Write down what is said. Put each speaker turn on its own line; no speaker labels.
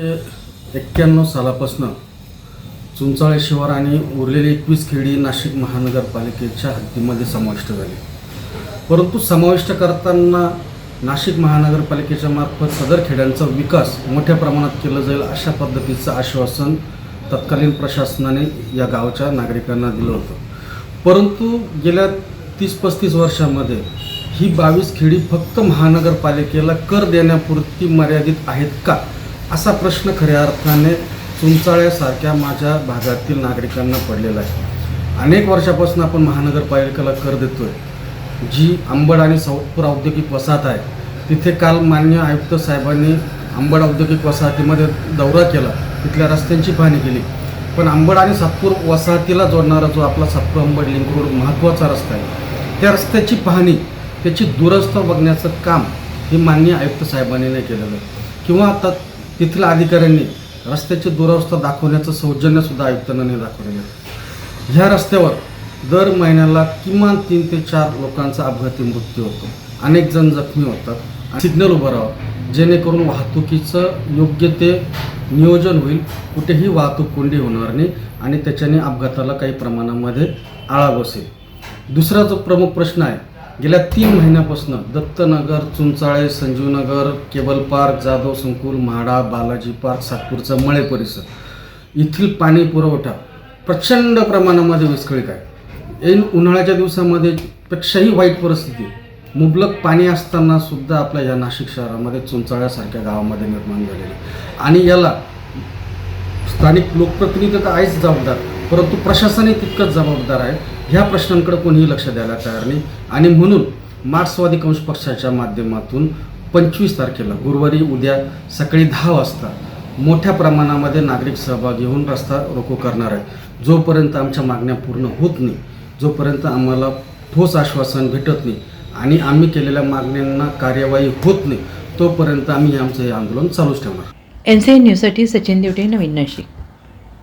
एक्क्याण्णव सालापासून चुंचाळे शिवार आणि उरलेली एकवीस खेडी नाशिक महानगरपालिकेच्या हद्दीमध्ये समाविष्ट झाली. परंतु समाविष्ट करताना नाशिक महानगरपालिकेच्या मार्फत सदर खेड्यांचा विकास मोठ्या प्रमाणात केलं जाईल अशा पद्धतीचं आश्वासन तत्कालीन प्रशासनाने या गावच्या नागरिकांना दिलं होतं. परंतु गेल्या तीस पस्तीस वर्षामध्ये ही बावीस खेडी फक्त महानगरपालिकेला कर देण्यापुरती मर्यादित आहेत का? असा प्रश्न खऱ्या अर्थाने चुंचाळ्यासारख्या माझ्या भागातील नागरिकांना पडलेला आहे. अनेक वर्षापासून आपण महानगरपालिकेला कर देतो आहे जी अंबड आणि साऊथपूर औद्योगिक वसाहत आहे तिथे काल मान्य आयुक्त साहेबांनी अंबड औद्योगिक वसाहतीमध्ये दौरा केला. तिथल्या रस्त्यांची पाहणी केली. पण अंबड आणि सातपूर वसाहतीला जोडणारा जो आपला सातपूर अंबड लिंक रोड महत्त्वाचा रस्ता आहे त्या रस्त्याची पाहणी त्याची दुरस्थ बघण्याचं काम हे मान्य आयुक्त साहेबांनी नाही केलेलं किंवा आता तिथल्या अधिकाऱ्यांनी रस्त्याची दुरावस्था दाखवण्याचं सौजन्यसुद्धा आयुक्तांना नाही दाखवलेलं. ह्या रस्त्यावर दर महिन्याला किमान तीन ते चार लोकांचा अपघाती मृत्यू होतो. अनेक जण जखमी होतात. सिग्नल उभं राहावं जेणेकरून वाहतुकीचं योग्य ते नियोजन होईल. कुठेही वाहतूक कोंडी होणार नाही आणि त्याच्याने अपघाताला काही प्रमाणामध्ये आळा बसेल. दुसरा जो प्रमुख प्रश्न आहे गेल्या तीन महिन्यापासून दत्तनगर चुंचाळे संजीवनगर केबल पार्क जाधव संकुल म्हाडा बालाजी पार्क सातपूरचा मळे परिसर. येथील पाणी पुरवठा प्रचंड प्रमाणामध्ये विस्कळीत आहे. ऐन उन्हाळ्याच्या दिवसामध्ये पेक्षाही वाईट परिस्थिती. मुबलक पाणी असताना सुद्धा आपल्या या नाशिक शहरामध्ये चुंचाळ्यासारख्या गावामध्ये निर्माण झालेली आहे. आणि याला स्थानिक लोकप्रतिनिधी तर आहेच जबाबदार. परंतु प्रशासनही तितकंच जबाबदार आहे. ह्या प्रश्नांकडे कोणीही लक्ष द्यायला तयार नाही. आणि म्हणून मार्क्सवादी कंश पक्षाच्या माध्यमातून पंचवीस तारखेला गुरुवारी उद्या सकाळी दहा वाजता मोठ्या प्रमाणामध्ये नागरिक सहभागी होऊन रस्ता रोको करणार आहे. जोपर्यंत आमच्या मागण्या पूर्ण होत नाही जोपर्यंत आम्हाला ठोस आश्वासन भेटत नाही आणि आम्ही केलेल्या मागण्यांना कार्यवाही होत नाही तोपर्यंत आम्ही आमचं हे आंदोलन चालूच ठेवणार.
एन सी एन न्यूजसाठी सचिन देवटे नवीन नाशिक.